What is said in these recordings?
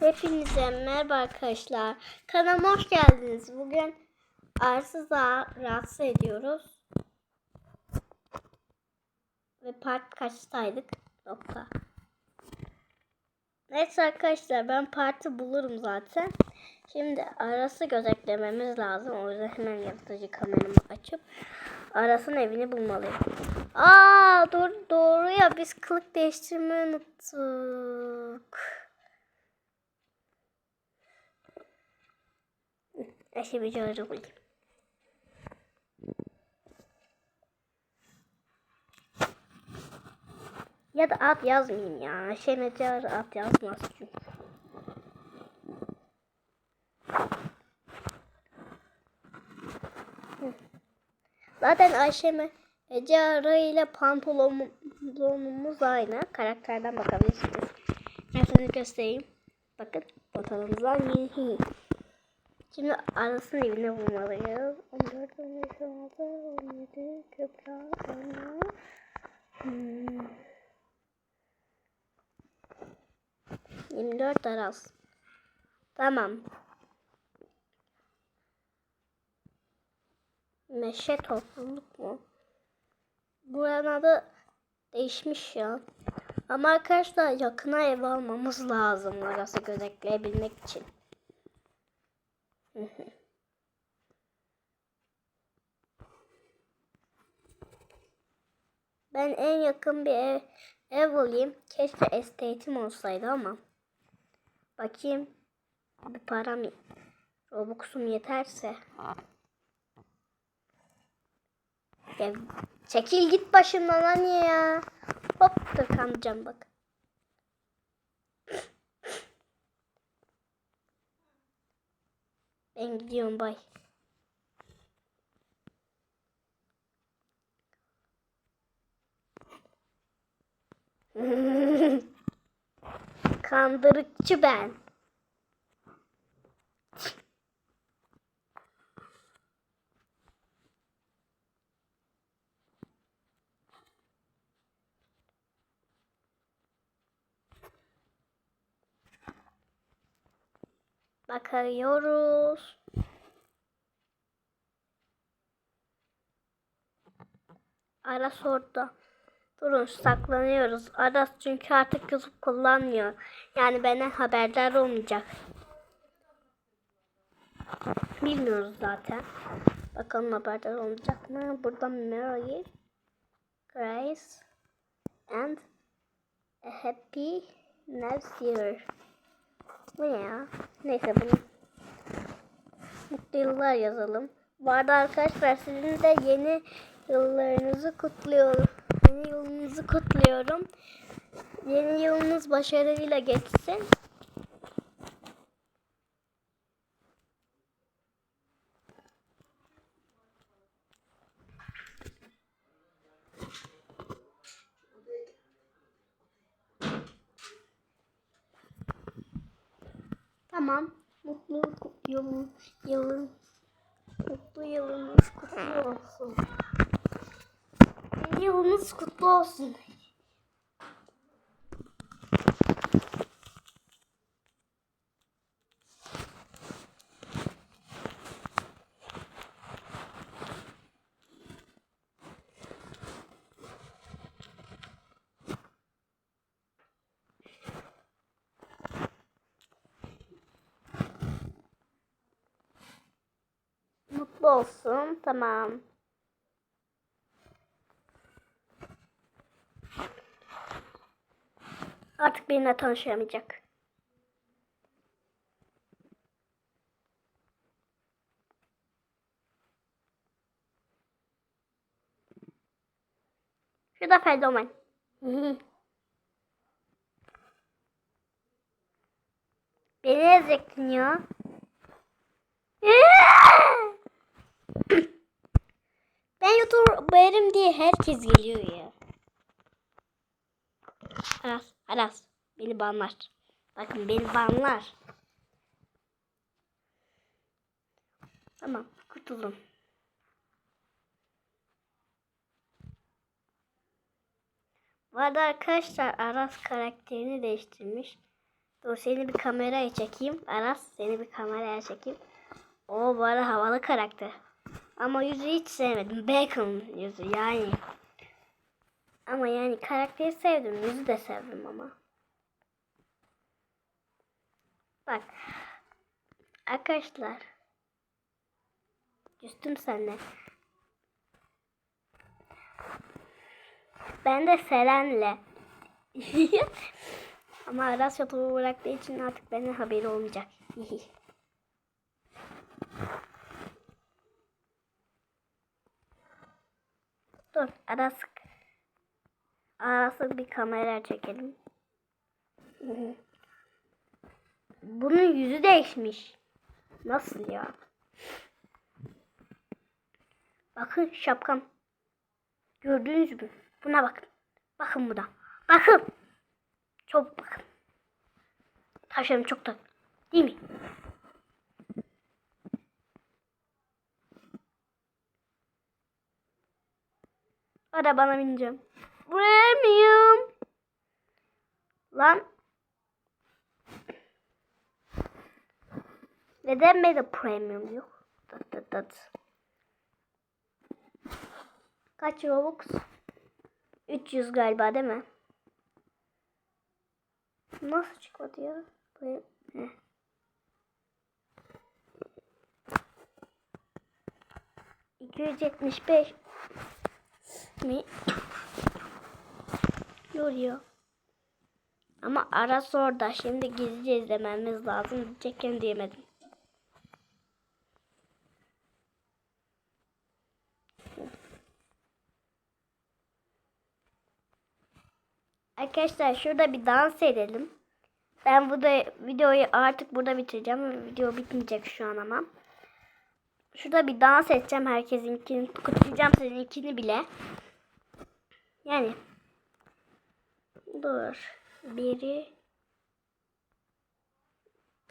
Hepinize merhaba arkadaşlar. Kanalıma hoş geldiniz. Bugün arsızı rahatsız ediyoruz. Ve part kaçtaydık? Nokta. Neyse arkadaşlar ben parti bulurum zaten. Şimdi arası gözetlememiz lazım. O yüzden hemen yaratıcı kameramı açıp arasın evini bulmalıyım. Aa doğru, doğru ya biz kılık değiştirmeyi unuttuk. Eşi bir çocuğu bulayım. Ya da at yazmayayım ya. Şey diyor at yazmaz çünkü. Zaten Ayşe'me Ece Ara ile pantolonumuz aynı. Karakterden bakabilirsiniz. Ben size göstereyim. Bakın fotoğrafımızdan yeni. Şimdi arasının evine bulmalıyız. 14, 15, 16, 17, Kübra, Emre. Hmm. 24 Aras. Tamam. Meşe topluluk mu? Buranın adı değişmiş ya. Ama arkadaşlar yakına ev almamız lazım arası gözetleyebilmek için. Ben en yakın bir ev, ev alayım. Keşke estate'im olsaydı ama. Bakayım. Bir param, Robux'um yeterse. Ya, çekil git başımdan lan ya. Hop dur kanacağım bak. Ben gidiyorum bay. Kandırıkçı ben. Bakıyoruz. Aras orada. Durun saklanıyoruz. Aras çünkü artık YouTube kullanmıyor. Yani benden haberdar olmayacak. Bilmiyoruz zaten. Bakalım haberdar olacak mı? Burada Mary, Grace and a Happy New Year. Bu ne ya? Neyse bunu mutlu yıllar yazalım. Bu arada arkadaşlar sizin de yeni yıllarınızı kutluyorum. Yeni yılınızı kutluyorum. Yeni yılınız başarıyla geçsin. Kutlu olsun. Yeni yılınız kutlu olsun. Mutlu olsun. Tamam. Artık benimle tanışamayacak. Şu da fenomen. Beni ezecektin ya. Ben YouTuber'ım diye herkes geliyor ya. Aras, Aras. Beni banlar. Bakın beni banlar. Tamam, kurtuldum. Bu arada arkadaşlar Aras karakterini değiştirmiş. Dur seni bir kameraya çekeyim. Aras seni bir kameraya çekeyim. O bu arada havalı karakter. Ama yüzü hiç sevmedim. Bacon yüzü yani. Ama yani karakteri sevdim. Yüzü de sevdim ama. Bak. Arkadaşlar. Küstüm seninle. Ben de Seren'le. Ama Aras YouTube'u bıraktığı için artık benim haberi olmayacak. Dur Aras. Aras'ı bir kamera çekelim. Bunun yüzü değişmiş. Nasıl ya? Bakın şapkam. Gördünüz mü? Buna bakın. Bakın buna. Bakın. Çok bakın. Taşlarım çok da. Değil mi? Arabana bineceğim. Premium. Lan. Neden bende premium yok? Dıt dıt dıt. Kaç Robux? 300 galiba değil mi? Nasıl çıkmadı ya? Bu- Heh. İki yüz yetmiş beş mi? Yoruyor. Ama Aras orada. Şimdi gizlice izlememiz lazım. Diyecekken diyemedim. Arkadaşlar şurada bir dans edelim. Ben bu da videoyu artık burada bitireceğim. Video bitmeyecek şu an ama. Şurada bir dans edeceğim. Herkesinkini kutlayacağım. Seninkini bile. Yani. Dur. Biri.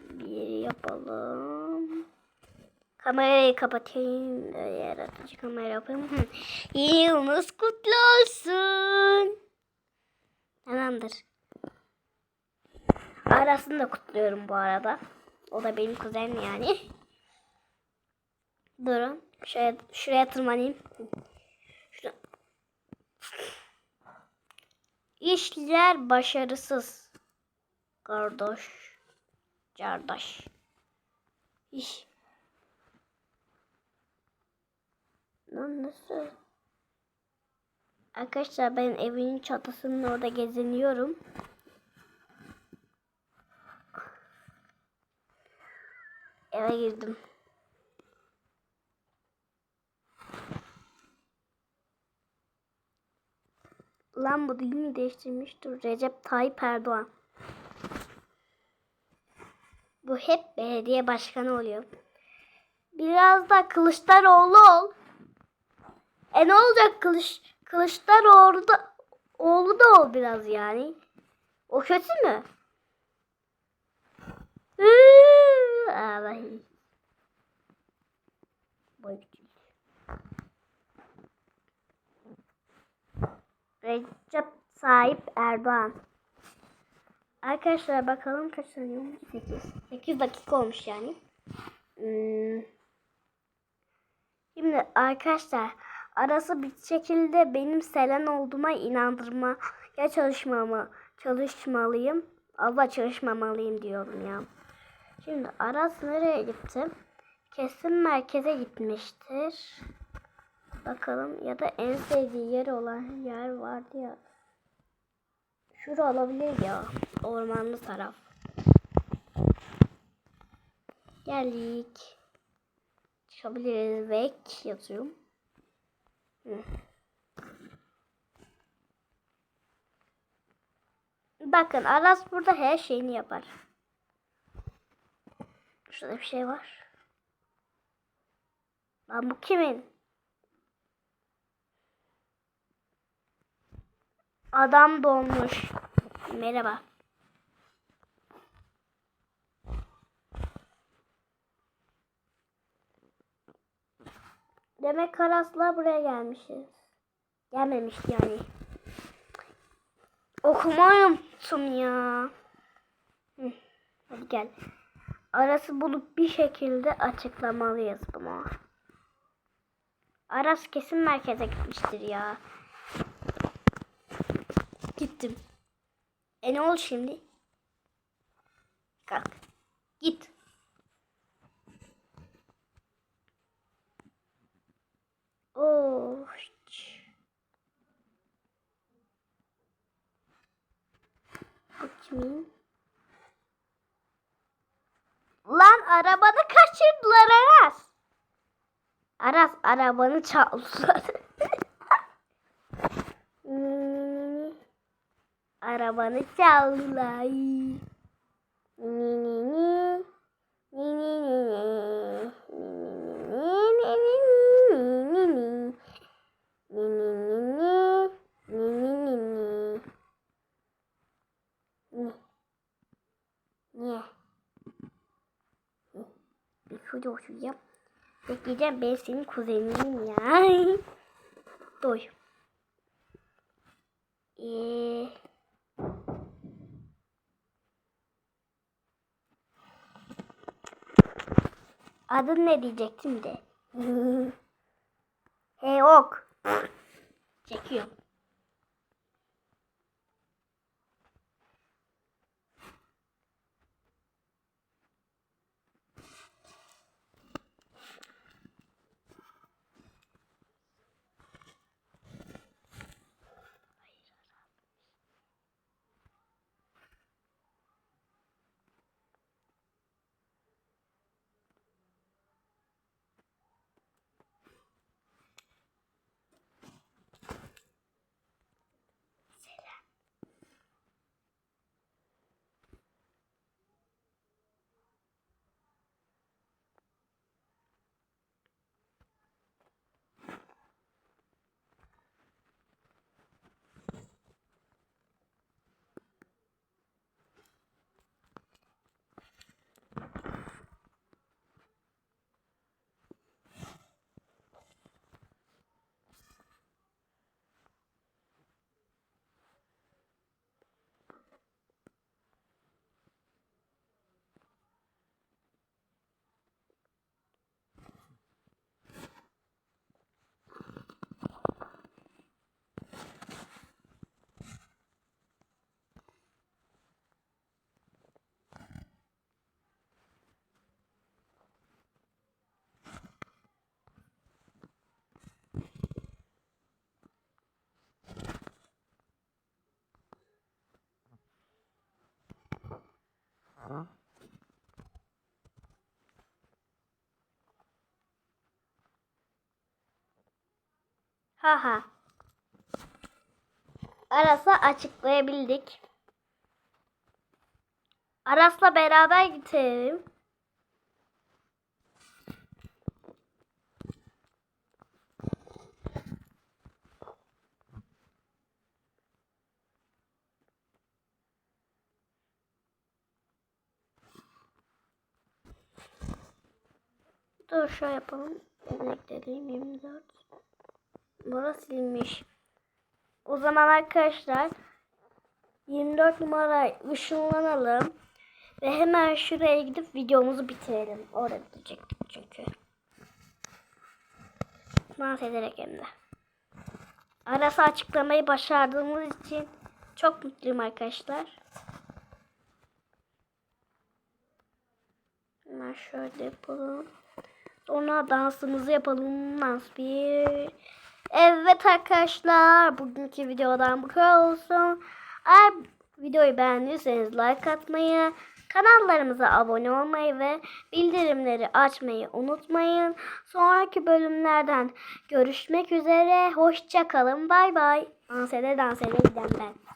Biri yapalım. Kamerayı kapatayım. Yaratıcı kamera yapayım. Yılınız kutlu olsun. Tamamdır. Arasını da kutluyorum bu arada. O da benim kuzenim yani. Durun. Şuraya, şuraya tırmanayım. İşler başarısız. Kardeş. Kardeş. İş. Lan nasıl? Arkadaşlar ben evin çatısının orada geziniyorum. Eve girdim. Lan bu değil mi değiştirmiştir? Recep Tayyip Erdoğan. Bu hep belediye başkanı oluyor. Biraz da Kılıçdaroğlu ol. E ne olacak Kılıç Kılıçdaroğlu da oğlu da ol biraz yani. O kötü mü? Ağlayın. Boy küçük. Tayyip Erdoğan. Arkadaşlar bakalım kaç saniye olmuş? 8. 8 dakika olmuş yani. Hmm. Şimdi arkadaşlar arası bir şekilde benim Selen olduğuma inandırmaya çalışmamı çalışmalıyım. Allah çalışmamalıyım diyorum ya. Şimdi Aras nereye gitti? Kesin merkeze gitmiştir. Bakalım ya da en sevdiği yer olan yer vardı ya. Şura olabilir ya. Ormanlı taraf. Geldik. Çıkabiliriz. Vek yazıyorum. Hı. Bakın Aras burada her şeyini yapar. Şurada bir şey var. Lan bu kimin? Adam dolmuş. Merhaba. Demek Karas'la buraya gelmişiz. Gelmemişti yani. Okumayı unuttum ya. Hı. Hadi gel. Aras'ı bulup bir şekilde açıklamalıyız bunu. Aras kesin merkeze gitmiştir ya. Gittim. E ne oldu şimdi? Kalk. Git. Oh. Kimin? Lan arabanı kaçırdılar Aras. Aras arabanı çaldılar. arabanı çaldılar. Niye? Bir şurada oturacağım. Bekleyeceğim ben senin kuzeninim ya. Doy. Adın ne diyecektim de. hey ok. Çekiyorum. Haha. Aras'la açıklayabildik. Aras'la beraber gidelim. Dur şöyle yapalım. Örneklerim 24. Burası silinmiş. O zaman arkadaşlar 24 numara ışınlanalım. Ve hemen şuraya gidip videomuzu bitirelim. Orada bitecektik çünkü. Dans ederek hem de. Arası açıklamayı başardığımız için çok mutluyum arkadaşlar. Hemen şöyle yapalım. Sonra dansımızı yapalım. Dans bir. Evet arkadaşlar. Bugünkü videodan bu kadar olsun. Eğer videoyu beğendiyseniz like atmayı, kanallarımıza abone olmayı ve bildirimleri açmayı unutmayın. Sonraki bölümlerden görüşmek üzere. Hoşça kalın. Bay bay. Dans ede dans ede giden ben.